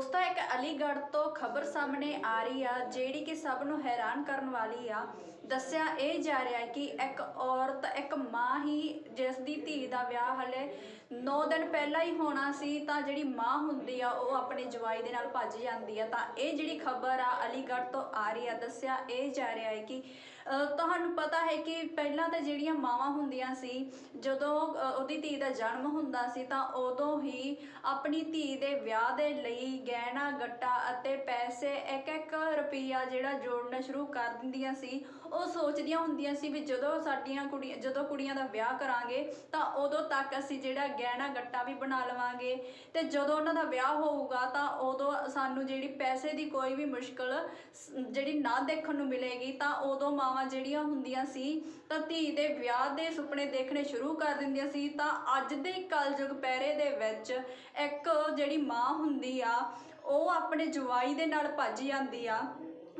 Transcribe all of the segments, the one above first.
ਦੋਸਤੋ ਇੱਕ ਅਲੀਗੜ੍ਹ ਤੋਂ ਖਬਰ ਸਾਹਮਣੇ ਆ ਰਹੀ ਆ, ਜਿਹੜੀ ਕਿ ਸਭ ਨੂੰ ਹੈਰਾਨ ਕਰਨ ਵਾਲੀ ਆ। ਦੱਸਿਆ ਇਹ ਜਾ ਰਿਹਾ ਹੈ ਕਿ ਇੱਕ ਔਰਤ, ਇੱਕ ਮਾਂ ਹੀ ਜਿਸ ਦੀ ਧੀ ਦਾ ਵਿਆਹ ਹਲੇ 9 ਦਿਨ ਪਹਿਲਾਂ ਹੀ ਹੋਣਾ ਸੀ, ਤਾਂ ਜਿਹੜੀ ਮਾਂ ਹੁੰਦੀ ਆ, ਉਹ ਆਪਣੇ ਜਵਾਈ ਦੇ ਨਾਲ ਭੱਜ ਜਾਂਦੀ ਆ। ਤਾਂ ਇਹ ਜਿਹੜੀ ਖਬਰ ਆ, ਅਲੀਗੜ੍ਹ ਤੋਂ ਆ ਰਹੀ ਆ। ਦੱਸਿਆ ਇਹ ਜਾ ਰਿਹਾ ਹੈ ਕਿ ਤੁਹਾਨੂੰ ਪਤਾ ਹੈ ਕਿ ਪਹਿਲਾਂ ਤਾਂ ਜਿਹੜੀਆਂ ਮਾਵਾਂ ਹੁੰਦੀਆਂ ਸੀ, ਜਦੋਂ ਉਹਦੀ ਧੀ ਦਾ ਜਨਮ ਹੁੰਦਾ ਸੀ, ਤਾਂ ਉਦੋਂ ਹੀ ਆਪਣੀ ਧੀ ਦੇ ਵਿਆਹ ਦੇ ਲਈ ਗਹਿਣਾ ਗੱਟਾ ਅਤੇ ਪੈਸੇ ਇੱਕ ਇੱਕ ਰੁਪਈਆ ਜਿਹੜਾ ਜੋੜਨਾ ਸ਼ੁਰੂ ਕਰ ਦਿੰਦੀਆਂ ਸੀ, ਉਹ ਸੋਚਦੀਆਂ ਹੁੰਦੀਆਂ ਸੀ ਵੀ ਜਦੋਂ ਸਾਡੀਆਂ ਕੁੜੀਆਂ ਜਦੋਂ ਕੁੜੀਆਂ ਦਾ ਵਿਆਹ ਕਰਾਂਗੇ, ਤਾਂ ਉਦੋਂ ਤੱਕ ਅਸੀਂ ਜਿਹੜਾ ਗਹਿਣਾ ਗੱਟਾ ਵੀ ਬਣਾ ਲਵਾਂਗੇ। ਤੇ ਜਦੋਂ ਉਹਨਾਂ ਦਾ ਵਿਆਹ ਹੋਊਗਾ, ਤਾਂ ਉਦੋਂ ਸਾਨੂੰ ਜਿਹੜੀ ਪੈਸੇ ਦੀ ਕੋਈ ਵੀ ਮੁਸ਼ਕਲ ਜਿਹੜੀ ਨਾ ਦੇਖਣ ਨੂੰ ਮਿਲੇਗੀ, ਤਾਂ ਉਦੋਂ ਮਾਵਾਂ ਜਿਹੜੀਆਂ ਹੁੰਦੀਆਂ ਸੀ, ਤਾਂ ਧੀ ਦੇ ਵਿਆਹ ਦੇ ਸੁਪਨੇ ਦੇਖਣੇ ਸ਼ੁਰੂ ਕਰ ਦਿੰਦੀਆਂ ਸੀ। ਤਾਂ ਅੱਜ ਦੇ ਕਲਯੁਗ ਪਹਿਰੇ ਦੇ ਵਿੱਚ ਇੱਕ ਜਿਹੜੀ ਮਾਂ ਹੁੰਦੀ ਆ ਉਹ ਆਪਣੇ ਜਵਾਈ ਦੇ ਨਾਲ ਭੱਜ ਜਾਂਦੀ ਆ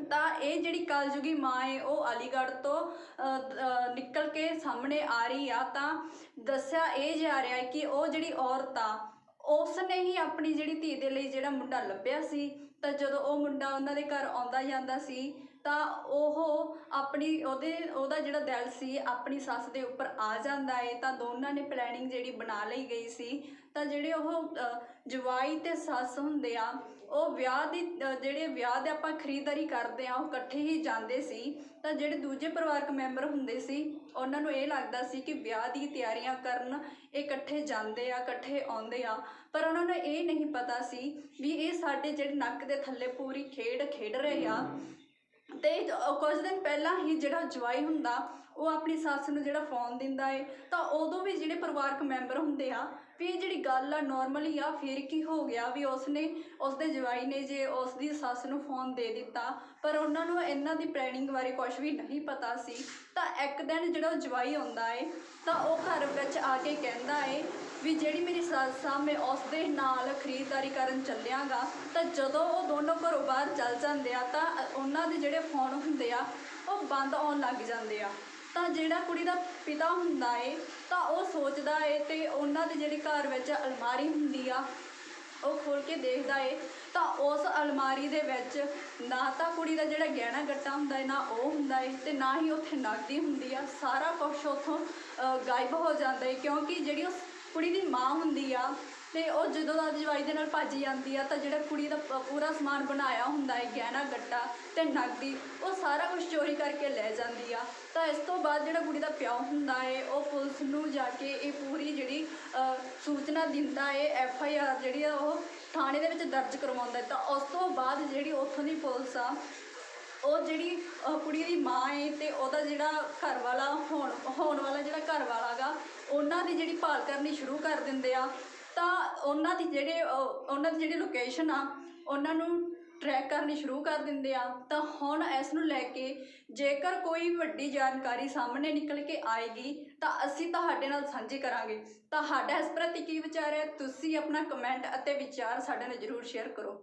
ਤਾਂ ਇਹ ਜਿਹੜੀ ਕਲਯੁਗੀ ਮਾਂ ਹੈ ਉਹ ਅਲੀਗੜ੍ਹ ਤੋਂ ਅ, ਨਿਕਲ ਕੇ ਸਾਹਮਣੇ ਆ ਰਹੀ ਆ ਤਾਂ ਦੱਸਿਆ ਇਹ ਜਾ ਰਿਹਾ ਕਿ ਉਹ ਜਿਹੜੀ ਔਰਤ ਆ ਉਸ ਨੇ ਹੀ ਆਪਣੀ ਜਿਹੜੀ ਧੀ ਦੇ ਲਈ ਜਿਹੜਾ ਮੁੰਡਾ ਲੱਭਿਆ ਸੀ ਤਾਂ ਜਦੋਂ ਉਹ ਮੁੰਡਾ ਉਹਨਾਂ ਦੇ ਘਰ ਆਉਂਦਾ ਜਾਂਦਾ ਸੀ ਤਾਂ ਉਹ ਆਪਣੀ, ਉਹਦੇ, ਉਹਦਾ ਜਿਹੜਾ ਦਿਲ ਸੀ, ਆਪਣੀ ਸੱਸ ਦੇ ਉੱਪਰ ਆ ਜਾਂਦਾ ਏ, ਤਾਂ ਦੋਨਾਂ ਨੇ ਪਲੈਨਿੰਗ ਜਿਹੜੀ ਬਣਾ ਲਈ ਗਈ ਸੀ। ਤਾਂ ਜਿਹੜੇ ਉਹ ਜਵਾਈ ਤੇ ਸੱਸ ਹੁੰਦੇ ਆ, ਉਹ ਵਿਆਹ ਦੀ ਜਿਹੜੇ ਵਿਆਹ ਦੇ ਆਪਾਂ ਖਰੀਦਦਾਰੀ ਕਰਦੇ ਆ, ਉਹ ਇਕੱਠੇ ਹੀ ਜਾਂਦੇ ਸੀ। ਤਾਂ ਜਿਹੜੇ ਦੂਜੇ ਪਰਿਵਾਰਕ ਮੈਂਬਰ ਹੁੰਦੇ ਸੀ, ਉਹਨਾਂ ਨੂੰ ਇਹ ਲੱਗਦਾ ਸੀ ਕਿ ਵਿਆਹ ਦੀ ਤਿਆਰੀਆਂ ਕਰਨ ਇਹ ਇਕੱਠੇ ਜਾਂਦੇ ਆ, ਇਕੱਠੇ ਆਉਂਦੇ ਆ। ਪਰ ਉਹਨਾਂ ਨੂੰ ਇਹ ਨਹੀਂ ਪਤਾ ਸੀ ਵੀ ਇਹ ਸਾਡੇ ਜਿਹੜੇ ਨੱਕ ਦੇ ਥੱਲੇ ਪੂਰੀ ਖੇਡ ਖੇਡ ਰਹੇ ਆ ਤੇ ਕੁਝ ਦਿਨ ਪਹਿਲਾਂ ਹੀ ਜਿਹੜਾ ਜਵਾਈ ਹੁੰਦਾ, ਉਹ ਆਪਣੀ ਸੱਸ ਨੂੰ ਜਿਹੜਾ ਫੋਨ ਦਿੰਦਾ ਏ, ਤਾਂ ਉਦੋਂ ਵੀ ਜਿਹੜੇ ਪਰਿਵਾਰਕ ਮੈਂਬਰ ਹੁੰਦੇ ਆ ਵੀ ਇਹ ਜਿਹੜੀ ਗੱਲ ਆ ਨਾਰਮਲੀ ਆ, ਫਿਰ ਕੀ ਹੋ ਗਿਆ ਵੀ ਉਸਨੇ, ਉਸਦੇ ਜਵਾਈ ਨੇ ਜੇ ਉਸ ਦੀ ਸੱਸ ਨੂੰ ਫੋਨ ਦੇ ਦਿੱਤਾ, ਪਰ ਉਹਨਾਂ ਨੂੰ ਇਹਨਾਂ ਦੀ ਪਲੈਨਿੰਗ ਬਾਰੇ ਕੁਝ ਵੀ ਨਹੀਂ ਪਤਾ ਸੀ, ਤਾਂ ਇੱਕ ਦਿਨ ਜਿਹੜਾ ਉਹ ਜਵਾਈ ਆਉਂਦਾ ਏ, ਤਾਂ ਉਹ ਘਰ ਵਿੱਚ ਆ ਕੇ ਕਹਿੰਦਾ ਏ ਵੀ ਜਿਹੜੀ ਮੇਰੀ ਸੱਸ ਆ, ਮੈਂ ਉਸ ਦੇ ਨਾਲ ਖਰੀਦਦਾਰੀ ਕਰਨ ਚੱਲਿਆਗਾ, ਤਾਂ ਜਦੋਂ ਉਹ ਦੋਨੋਂ ਘਰੋਂ ਬਾਹਰ ਚੱਲ ਜਾਂਦੇ ਆ, ਤਾਂ ਉਹਨਾਂ ਦੇ ਜਿਹੜੇ ਫੋਨ ਹੁੰਦੇ ਆ, ਉਹ ਬੰਦ ਆਉਣ ਲੱਗ ਜਾਂਦੇ ਆ। ਤਾਂ ਜਿਹੜਾ ਕੁੜੀ ਦਾ ਪਿਤਾ ਹੁੰਦਾ ਏ, ਤਾਂ ਉਹ ਸੋਚਦਾ ਏ ਤੇ ਉਹਨਾਂ ਦੇ ਜਿਹੜੇ ਘਰ ਵਿੱਚ ਅਲਮਾਰੀ ਹੁੰਦੀ ਆ, ਉਹ ਖੋਲ ਕੇ ਦੇਖਦਾ ਏ, ਤਾਂ ਉਸ ਅਲਮਾਰੀ ਦੇ ਵਿੱਚ ਨਾ ਤਾਂ ਕੁੜੀ ਦਾ ਜਿਹੜਾ ਗਹਿਣਾ ਗੱਟਾ ਹੁੰਦਾ ਏ, ਨਾ ਉਹ ਹੁੰਦਾ ਏ ਤੇ ਨਾ ਹੀ ਉੱਥੇ ਨਕਦੀ ਹੁੰਦੀ ਆ। ਸਾਰਾ ਕੁਝ ਉੱਥੋਂ ਗਾਇਬ ਹੋ ਜਾਂਦਾ ਏ ਕਿਉਂਕਿ ਜਿਹੜੀ ਉਸ ਕੁੜੀ ਦੀ ਮਾਂ ਹੁੰਦੀ ਆ ਤੇ ਉਹ ਜਦੋਂ ਦਾ ਜਵਾਈ ਦੇ ਨਾਲ ਭੱਜ ਜਾਂਦੀ ਆ ਤਾਂ ਜਿਹੜਾ ਕੁੜੀ ਦਾ ਪੂਰਾ ਸਮਾਨ ਬਣਾਇਆ ਹੁੰਦਾ ਹੈ ਗਹਿਣਾ ਗੱਟਾ ਤੇ ਨਗਦੀ, ਉਹ ਸਾਰਾ ਕੁਝ ਚੋਰੀ ਕਰਕੇ ਲੈ ਜਾਂਦੀ ਆ। ਇਸ ਤੋਂ ਬਾਅਦ ਜਿਹੜਾ ਕੁੜੀ ਦਾ ਪਿਓ ਹੁੰਦਾ ਹੈ ਉਹ ਪੁਲਿਸ ਨੂੰ ਜਾ ਕੇ ਇਹ ਪੂਰੀ ਜਿਹੜੀ ਸੂਚਨਾ ਦਿੰਦਾ ਏ ਐਫ ਆਈ ਆਰ ਜਿਹੜੀ ਆ ਉਹ ਥਾਣੇ ਦੇ ਵਿੱਚ ਦਰਜ ਕਰਵਾਉਂਦਾ ਹੈ। ਤਾਂ ਉਸ ਤੋਂ ਬਾਅਦ ਜਿਹੜੀ ਉੱਥੋਂ ਦੀ ਪੁਲਿਸ ਆ, ਉਹ ਜਿਹੜੀ ਕੁੜੀ ਦੀ ਮਾਂ ਏ ਤੇ ਉਹਦਾ ਜਿਹੜਾ ਘਰ ਵਾਲਾ ਹੋਣ ਹੋਣ ਵਾਲਾ ਜਿਹੜਾ ਘਰ ਵਾਲਾ ਗਾ, ਉਹਨਾਂ ਦੀ ਜਿਹੜੀ ਭਾਲ ਕਰਨੀ ਸ਼ੁਰੂ ਕਰ ਦਿੰਦੇ ਆ ਤਾਂ ਉਹਨਾਂ ਦੀ ਜਿਹੜੇ ਉਹਨਾਂ ਦੀ ਜਿਹੜੀ ਲੋਕੇਸ਼ਨ ਆ, ਉਹਨਾਂ ਨੂੰ ਟਰੈਕ ਕਰਨੀ ਸ਼ੁਰੂ ਕਰ ਦਿੰਦੇ ਆ, ਤਾਂ ਹੁਣ ਇਸ ਨੂੰ ਲੈ ਕੇ ਜੇਕਰ ਕੋਈ ਵੱਡੀ ਜਾਣਕਾਰੀ ਸਾਹਮਣੇ ਨਿਕਲ ਕੇ ਆਏਗੀ, ਤਾਂ ਅਸੀਂ ਤੁਹਾਡੇ ਨਾਲ ਸਾਂਝੀ ਕਰਾਂਗੇ। ਤਾਂ ਸਾਡਾ ਇਸ ਪ੍ਰਤੀ ਕੀ ਵਿਚਾਰ ਹੈ? ਤੁਸੀਂ ਆਪਣਾ ਕਮੈਂਟ ਅਤੇ ਵਿਚਾਰ ਸਾਡੇ ਨਾਲ ਜ਼ਰੂਰ ਸ਼ੇਅਰ ਕਰੋ।